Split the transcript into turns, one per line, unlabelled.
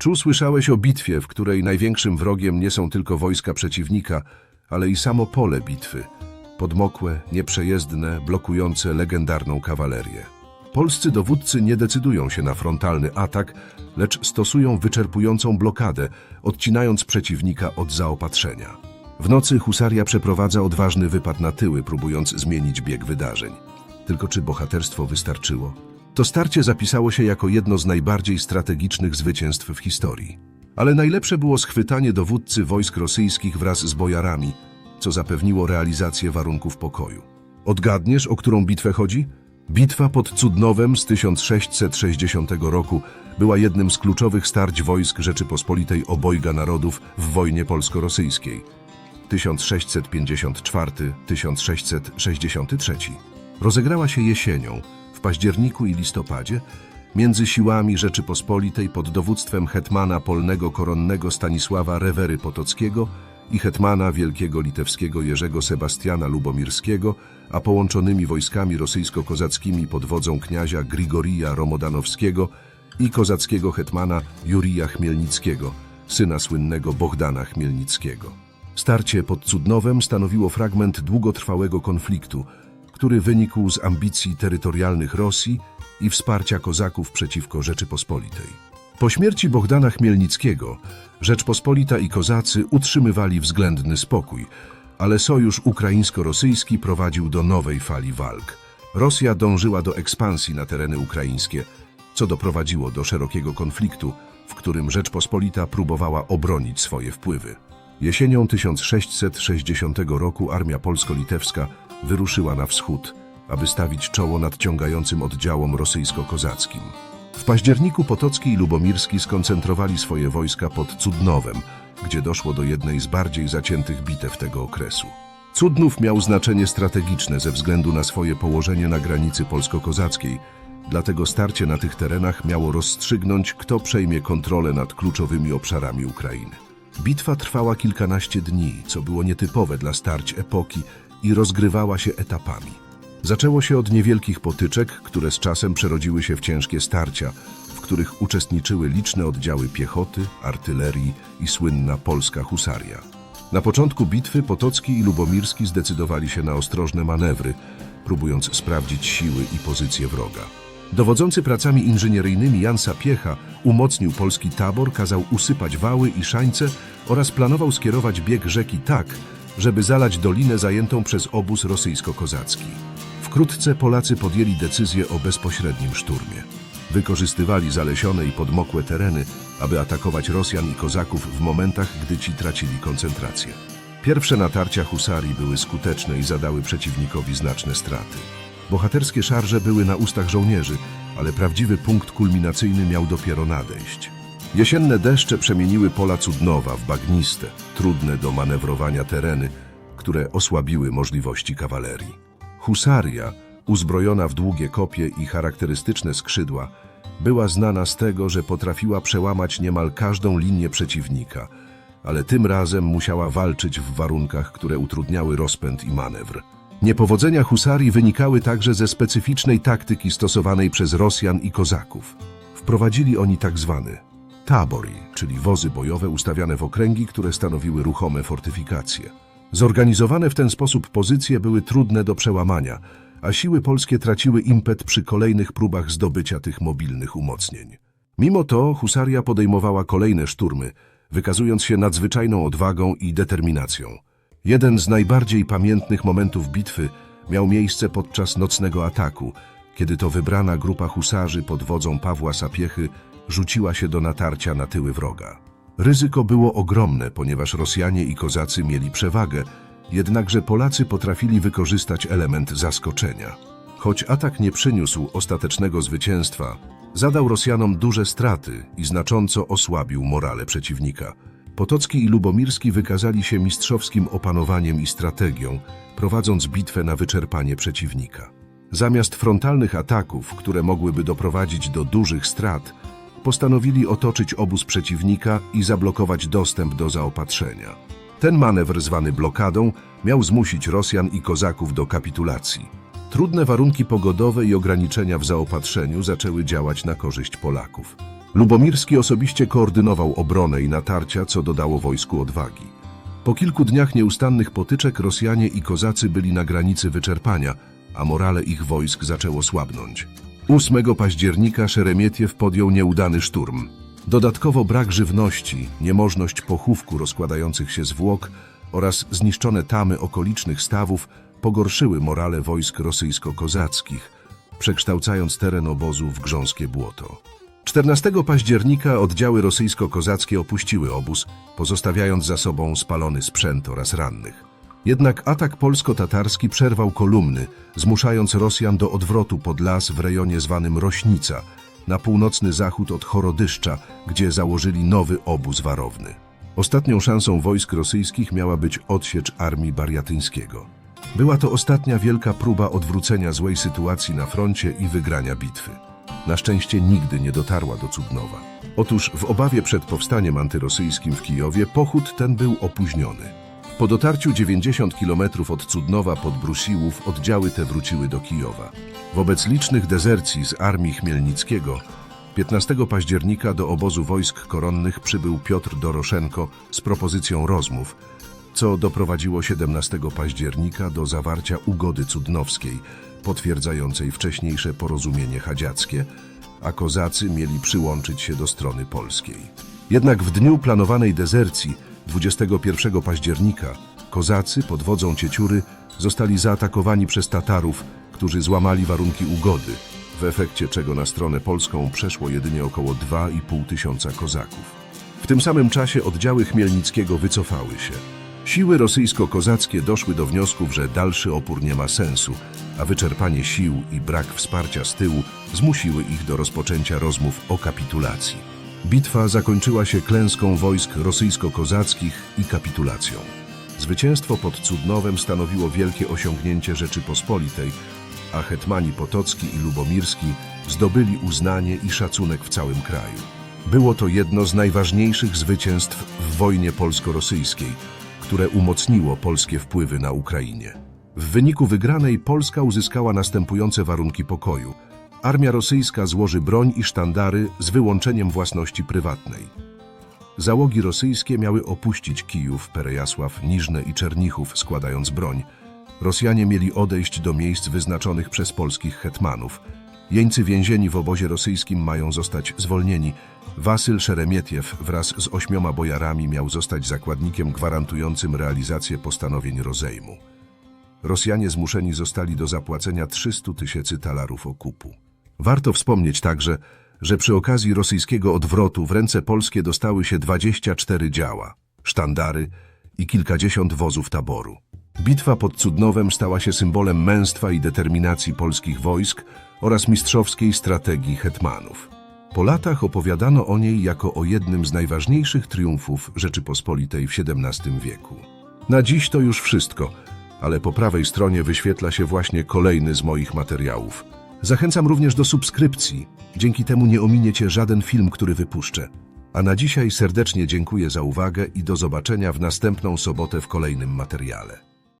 Czu słyszałeś o bitwie, w której największym wrogiem nie są tylko wojska przeciwnika, ale i samo pole bitwy. Podmokłe, nieprzejezdne, blokujące legendarną kawalerię. Polscy dowódcy nie decydują się na frontalny atak, lecz stosują wyczerpującą blokadę, odcinając przeciwnika od zaopatrzenia. W nocy husaria przeprowadza odważny wypad na tyły, próbując zmienić bieg wydarzeń. Tylko czy bohaterstwo wystarczyło? To starcie zapisało się jako jedno z najbardziej strategicznych zwycięstw w historii. Ale najlepsze było schwytanie dowódcy wojsk rosyjskich wraz z bojarami, co zapewniło realizację warunków pokoju. Odgadniesz, o którą bitwę chodzi? Bitwa pod Cudnowem z 1660 roku była jednym z kluczowych starć wojsk Rzeczypospolitej obojga narodów w wojnie polsko-rosyjskiej 1654-1663. Rozegrała się jesienią, w październiku i listopadzie, między siłami Rzeczypospolitej pod dowództwem hetmana polnego koronnego Stanisława Rewery Potockiego i hetmana wielkiego litewskiego Jerzego Sebastiana Lubomirskiego, a połączonymi wojskami rosyjsko-kozackimi pod wodzą kniazia Grigorija Romodanowskiego i kozackiego hetmana Jurija Chmielnickiego, syna słynnego Bohdana Chmielnickiego. Starcie pod Cudnowem stanowiło fragment długotrwałego konfliktu, który wynikł z ambicji terytorialnych Rosji i wsparcia kozaków przeciwko Rzeczypospolitej. Po śmierci Bohdana Chmielnickiego Rzeczpospolita i kozacy utrzymywali względny spokój, ale sojusz ukraińsko-rosyjski prowadził do nowej fali walk. Rosja dążyła do ekspansji na tereny ukraińskie, co doprowadziło do szerokiego konfliktu, w którym Rzeczpospolita próbowała obronić swoje wpływy. Jesienią 1660 roku armia polsko-litewska wyruszyła na wschód, aby stawić czoło nadciągającym oddziałom rosyjsko-kozackim. W październiku Potocki i Lubomirski skoncentrowali swoje wojska pod Cudnowem, gdzie doszło do jednej z bardziej zaciętych bitew tego okresu. Cudnów miał znaczenie strategiczne ze względu na swoje położenie na granicy polsko-kozackiej, dlatego starcie na tych terenach miało rozstrzygnąć, kto przejmie kontrolę nad kluczowymi obszarami Ukrainy. Bitwa trwała kilkanaście dni, co było nietypowe dla starć epoki i rozgrywała się etapami. Zaczęło się od niewielkich potyczek, które z czasem przerodziły się w ciężkie starcia, w których uczestniczyły liczne oddziały piechoty, artylerii i słynna polska husaria. Na początku bitwy Potocki i Lubomirski zdecydowali się na ostrożne manewry, próbując sprawdzić siły i pozycje wroga. Dowodzący pracami inżynieryjnymi Jan Sapiecha umocnił polski tabor, kazał usypać wały i szańce oraz planował skierować bieg rzeki tak, żeby zalać dolinę zajętą przez obóz rosyjsko-kozacki. Wkrótce Polacy podjęli decyzję o bezpośrednim szturmie. Wykorzystywali zalesione i podmokłe tereny, aby atakować Rosjan i Kozaków w momentach, gdy ci tracili koncentrację. Pierwsze natarcia husarii były skuteczne i zadały przeciwnikowi znaczne straty. Bohaterskie szarże były na ustach żołnierzy, ale prawdziwy punkt kulminacyjny miał dopiero nadejść. Jesienne deszcze przemieniły pola Cudnowa w bagniste, trudne do manewrowania tereny, które osłabiły możliwości kawalerii. Husaria, uzbrojona w długie kopie i charakterystyczne skrzydła, była znana z tego, że potrafiła przełamać niemal każdą linię przeciwnika, ale tym razem musiała walczyć w warunkach, które utrudniały rozpęd i manewr. Niepowodzenia husarii wynikały także ze specyficznej taktyki stosowanej przez Rosjan i Kozaków. Wprowadzili oni tak zwany tabori, czyli wozy bojowe ustawiane w okręgi, które stanowiły ruchome fortyfikacje. Zorganizowane w ten sposób pozycje były trudne do przełamania, a siły polskie traciły impet przy kolejnych próbach zdobycia tych mobilnych umocnień. Mimo to husaria podejmowała kolejne szturmy, wykazując się nadzwyczajną odwagą i determinacją. Jeden z najbardziej pamiętnych momentów bitwy miał miejsce podczas nocnego ataku, kiedy to wybrana grupa husarzy pod wodzą Pawła Sapiechy rzuciła się do natarcia na tyły wroga. Ryzyko było ogromne, ponieważ Rosjanie i Kozacy mieli przewagę, jednakże Polacy potrafili wykorzystać element zaskoczenia. Choć atak nie przyniósł ostatecznego zwycięstwa, zadał Rosjanom duże straty i znacząco osłabił morale przeciwnika. Potocki i Lubomirski wykazali się mistrzowskim opanowaniem i strategią, prowadząc bitwę na wyczerpanie przeciwnika. Zamiast frontalnych ataków, które mogłyby doprowadzić do dużych strat, postanowili otoczyć obóz przeciwnika i zablokować dostęp do zaopatrzenia. Ten manewr, zwany blokadą, miał zmusić Rosjan i Kozaków do kapitulacji. Trudne warunki pogodowe i ograniczenia w zaopatrzeniu zaczęły działać na korzyść Polaków. Lubomirski osobiście koordynował obronę i natarcia, co dodało wojsku odwagi. Po kilku dniach nieustannych potyczek Rosjanie i Kozacy byli na granicy wyczerpania, a morale ich wojsk zaczęło słabnąć. 8 października Szeremietiew podjął nieudany szturm. Dodatkowo brak żywności, niemożność pochówku rozkładających się zwłok oraz zniszczone tamy okolicznych stawów pogorszyły morale wojsk rosyjsko-kozackich, przekształcając teren obozu w grząskie błoto. 14 października oddziały rosyjsko-kozackie opuściły obóz, pozostawiając za sobą spalony sprzęt oraz rannych. Jednak atak polsko-tatarski przerwał kolumny, zmuszając Rosjan do odwrotu pod las w rejonie zwanym Rośnica, na północny zachód od Chorodyszcza, gdzie założyli nowy obóz warowny. Ostatnią szansą wojsk rosyjskich miała być odsiecz armii bariatyńskiego. Była to ostatnia wielka próba odwrócenia złej sytuacji na froncie i wygrania bitwy. Na szczęście nigdy nie dotarła do Cudnowa. Otóż w obawie przed powstaniem antyrosyjskim w Kijowie pochód ten był opóźniony. Po dotarciu 90 km od Cudnowa pod Brusiłów oddziały te wróciły do Kijowa. Wobec licznych dezercji z armii Chmielnickiego 15 października do obozu wojsk koronnych przybył Piotr Doroszenko z propozycją rozmów, co doprowadziło 17 października do zawarcia ugody cudnowskiej, potwierdzającej wcześniejsze porozumienie chadziackie, a kozacy mieli przyłączyć się do strony polskiej. Jednak w dniu planowanej dezercji, 21 października, kozacy pod wodzą Cieciury zostali zaatakowani przez Tatarów, którzy złamali warunki ugody, w efekcie czego na stronę polską przeszło jedynie około 2,5 tysiąca kozaków. W tym samym czasie oddziały Chmielnickiego wycofały się. Siły rosyjsko-kozackie doszły do wniosków, że dalszy opór nie ma sensu, a wyczerpanie sił i brak wsparcia z tyłu zmusiły ich do rozpoczęcia rozmów o kapitulacji. Bitwa zakończyła się klęską wojsk rosyjsko-kozackich i kapitulacją. Zwycięstwo pod Cudnowem stanowiło wielkie osiągnięcie Rzeczypospolitej, a hetmani Potocki i Lubomirski zdobyli uznanie i szacunek w całym kraju. Było to jedno z najważniejszych zwycięstw w wojnie polsko-rosyjskiej, które umocniło polskie wpływy na Ukrainie. W wyniku wygranej Polska uzyskała następujące warunki pokoju. Armia rosyjska złoży broń i sztandary z wyłączeniem własności prywatnej. Załogi rosyjskie miały opuścić Kijów, Perejasław, Niżne i Czernichów, składając broń. Rosjanie mieli odejść do miejsc wyznaczonych przez polskich hetmanów. Jeńcy więzieni w obozie rosyjskim mają zostać zwolnieni. Wasyl Szeremietiew wraz z ośmioma bojarami miał zostać zakładnikiem gwarantującym realizację postanowień rozejmu. Rosjanie zmuszeni zostali do zapłacenia 300 tysięcy talarów okupu. Warto wspomnieć także, że przy okazji rosyjskiego odwrotu w ręce polskie dostały się 24 działa, sztandary i kilkadziesiąt wozów taboru. Bitwa pod Cudnowem stała się symbolem męstwa i determinacji polskich wojsk oraz mistrzowskiej strategii hetmanów. Po latach opowiadano o niej jako o jednym z najważniejszych triumfów Rzeczypospolitej w XVII wieku. Na dziś to już wszystko, ale po prawej stronie wyświetla się właśnie kolejny z moich materiałów. Zachęcam również do subskrypcji, dzięki temu nie ominiecie żaden film, który wypuszczę. A na dzisiaj serdecznie dziękuję za uwagę i do zobaczenia w następną sobotę w kolejnym materiale.